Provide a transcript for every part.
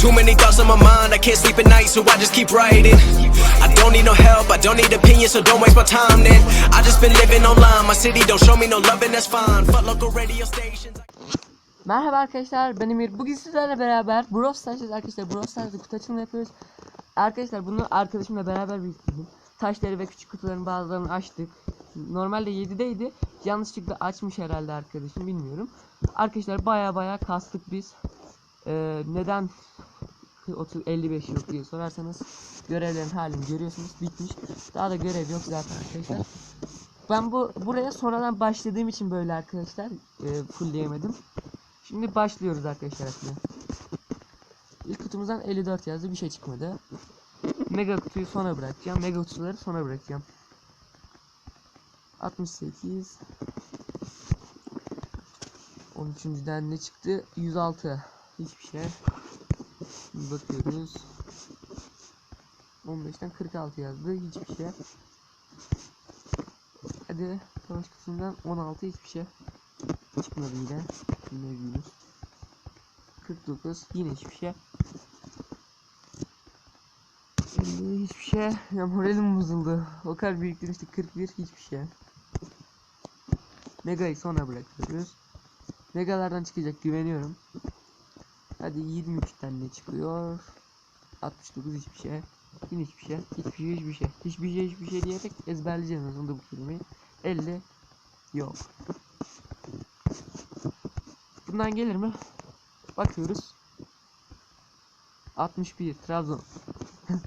Too many thoughts on my mind, I can't sleep at night, so I just keep writing. I don't need no help, I don't need opinions, so don't waste my time then. I just been living online, my city don't show me no loving, that's fine. Fuck local radio stations. Merhaba arkadaşlar ben Emir. Bugün sizlerle beraber Brawl Stars'ız arkadaşlar. Brawl Stars'da kutu açılımı yapıyoruz. Arkadaşlar bunu arkadaşımla beraber biriktirdim. Taşları ve küçük kutuların bazılarını açtık. Normalde 7'deydi. Yanlışlıkla açmış herhalde arkadaşım bilmiyorum. Arkadaşlar baya baya kastık biz. Ee, neden 30 55 yok diye sorarsanız görevlerin halini görüyorsunuz bitmiş. Daha da görev yok zaten arkadaşlar. Ben bu buraya sonradan başladığım için böyle arkadaşlar e, fullleyemedim. Şimdi başlıyoruz arkadaşlar aslında. İlk kutumuzdan 54 yazdı bir şey çıkmadı. Mega kutuyu sona bırakacağım. Mega kutuları sona bırakacağım. 68 13.den ne çıktı? 106 Hiçbir şey. Şimdi bakıyoruz. 15'ten 46 yazdı. Hiçbir şey. Hadi savaş kutusundan 16 hiçbir şey. Çıkmadı yine. Yine büyümüş. 49 yine hiçbir şey. 50 hiçbir şey. Ya moralim bozuldu. O kadar biriktirmiştik 41 hiçbir şey. Mega'yı sona bırakıyoruz. Megalardan çıkacak güveniyorum. Hadi 23'ten ne çıkıyor? 69 hiçbir şey. Yine hiçbir şey. Hiçbir şey hiçbir şey. Hiçbir şey hiçbir şey diyerek ezberleyeceğim aslında bu kelimeyi. 50 yok. Bundan gelir mi? Bakıyoruz. 61 Trabzon.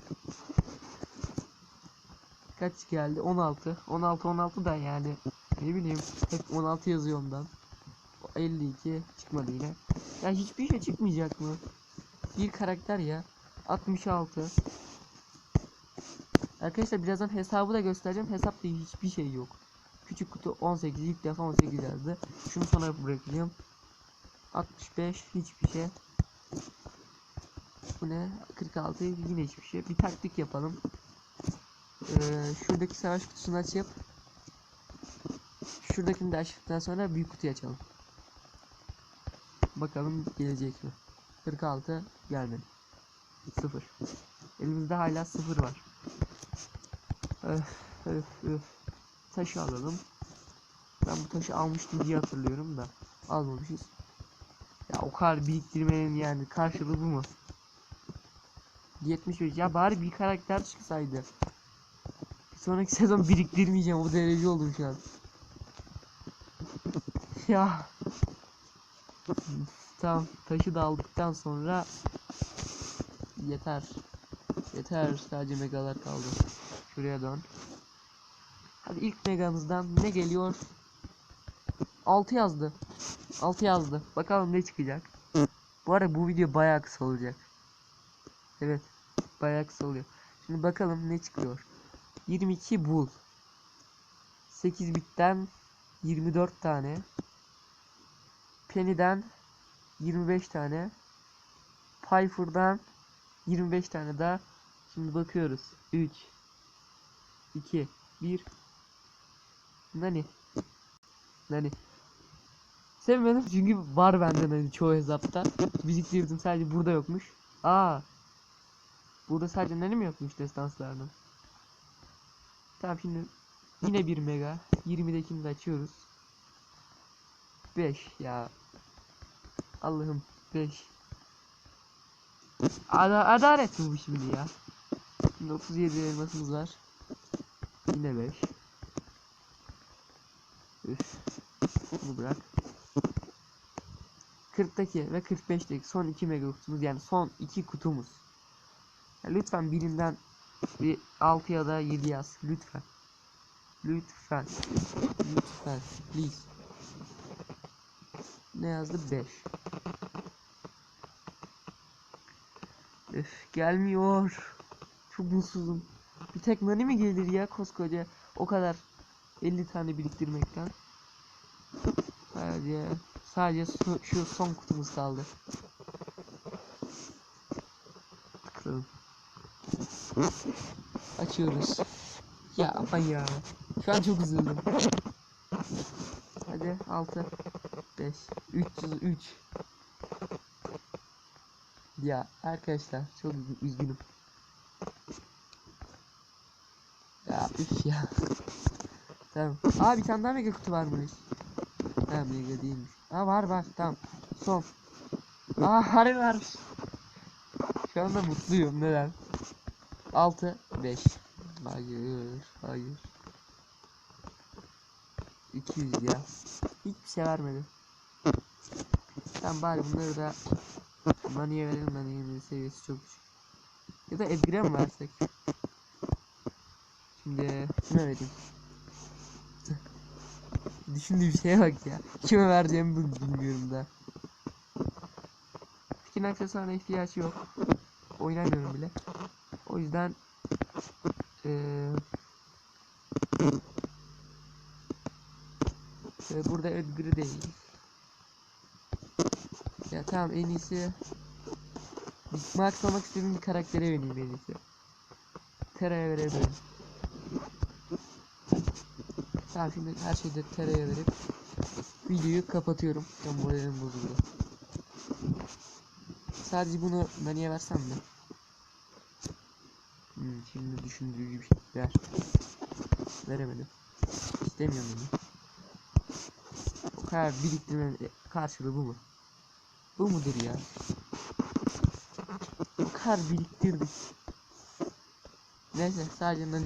Kaç geldi? 16. 16 16 da yani ne bileyim hep 16 yazıyor ondan. 52 çıkmadı yine. Ya hiçbir şey çıkmayacak mı? Bir karakter ya. 66. Arkadaşlar birazdan hesabı da göstereceğim. Hesapta hiçbir şey yok. Küçük kutu 18 ilk defa 18 yazdı. Şunu sonra bırakacağım. 65 hiçbir şey. Bu ne? 46 yine hiçbir şey. Bir taktik yapalım. Ee, şuradaki savaş kutusunu açıp şuradakini de açtıktan sonra büyük kutuyu açalım. Bakalım gelecek mi? 46 gelmedi. 0. Elimizde hala 0 var. Öf öf öf. Taşı alalım. Ben bu taşı almıştım diye hatırlıyorum da almamışız. Ya o kadar biriktirmenin yani karşılığı bu mu? 75 ya bari bir karakter çıksaydı. Bir sonraki sezon biriktirmeyeceğim o derece oldum şu an. ya. Tamam taşı da aldıktan sonra yeter. Yeter sadece megalar kaldı. Şuraya dön. Hadi ilk megamızdan ne geliyor? 6 yazdı. 6 yazdı. Bakalım ne çıkacak. Bu arada bu video bayağı kısa olacak. Evet. Bayağı kısa oluyor. Şimdi bakalım ne çıkıyor. 22 bul. 8 bitten 24 tane. Penny'den 25 tane. Piper'dan 25 tane daha. Şimdi bakıyoruz. 3 2 1 Nani? Nani? Sevmedim çünkü var benden hani çoğu hesapta. Biriktirdim sadece burada yokmuş. Aa! Burada sadece Nani mi yokmuş destanslardan Tamam şimdi Yine bir mega. 20'dekini de açıyoruz. 5 ya Allah'ım 5 Ada Adalet bu şimdi ya Şimdi 37 elmasımız var Yine 5 Üf. Bunu bırak. 40'taki ve 45'teki son 2 mega kutumuz yani son 2 kutumuz. Ya lütfen birinden bir 6 ya da 7 yaz lütfen. Lütfen. Lütfen. Please. Ne yazdı? 5. Üf gelmiyor. Çok mutsuzum. Bir tek nani mi gelir ya koskoca o kadar 50 tane biriktirmekten. Sadece sadece şu, son kutumuz kaldı. Tıkladım. Açıyoruz. Ya aman ya. Şu an çok üzüldüm. Hadi 6 5 303 Ya arkadaşlar çok üzgün- üzgünüm. Ya üf ya. tamam. Aa bir tane daha mega kutu varmış. Ha mega değilmiş. Aa var var tamam. Son. Aa harbi varmış. Şu anda mutluyum neden? 6 5 Hayır hayır 200 ya Hiçbir şey vermedi Tamam bari bunları da Nani'ye verelim Nani'nin seviyesi çok düşük. Ya da Edgar'e mi versek? Şimdi kime vereyim? Düşündüğüm şeye bak ya. Kime vereceğimi bil- bilmiyorum da. Skin aksesuarına ihtiyaç yok. Oynamıyorum bile. O yüzden eee e, burada Edgar'ı değil. Ya tamam en iyisi max olmak istediğim bir karaktere vereyim en iyisi. Tera'ya verebilirim. Tamam şimdi her şeyde Tera'ya verip videoyu kapatıyorum. Tam moralim bozuldu. Sadece bunu Nani'ye versem mi? Hmm, şimdi düşündüğü gibi ver. Veremedim. İstemiyorum bunu. O kadar biriktirmenin karşılığı bu mu? Bu mudur ya? Kadar biriktirdik. Neyse sadece nani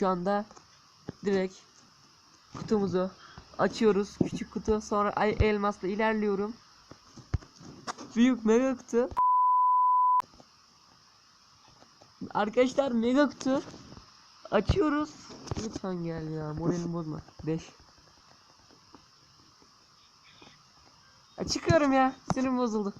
Şu anda direkt kutumuzu açıyoruz. Küçük kutu sonra elmasla ilerliyorum. Büyük mega kutu. Arkadaşlar mega kutu açıyoruz. Lütfen gel ya moralimi bozma. 5 Çıkıyorum ya. Sinirim bozuldu.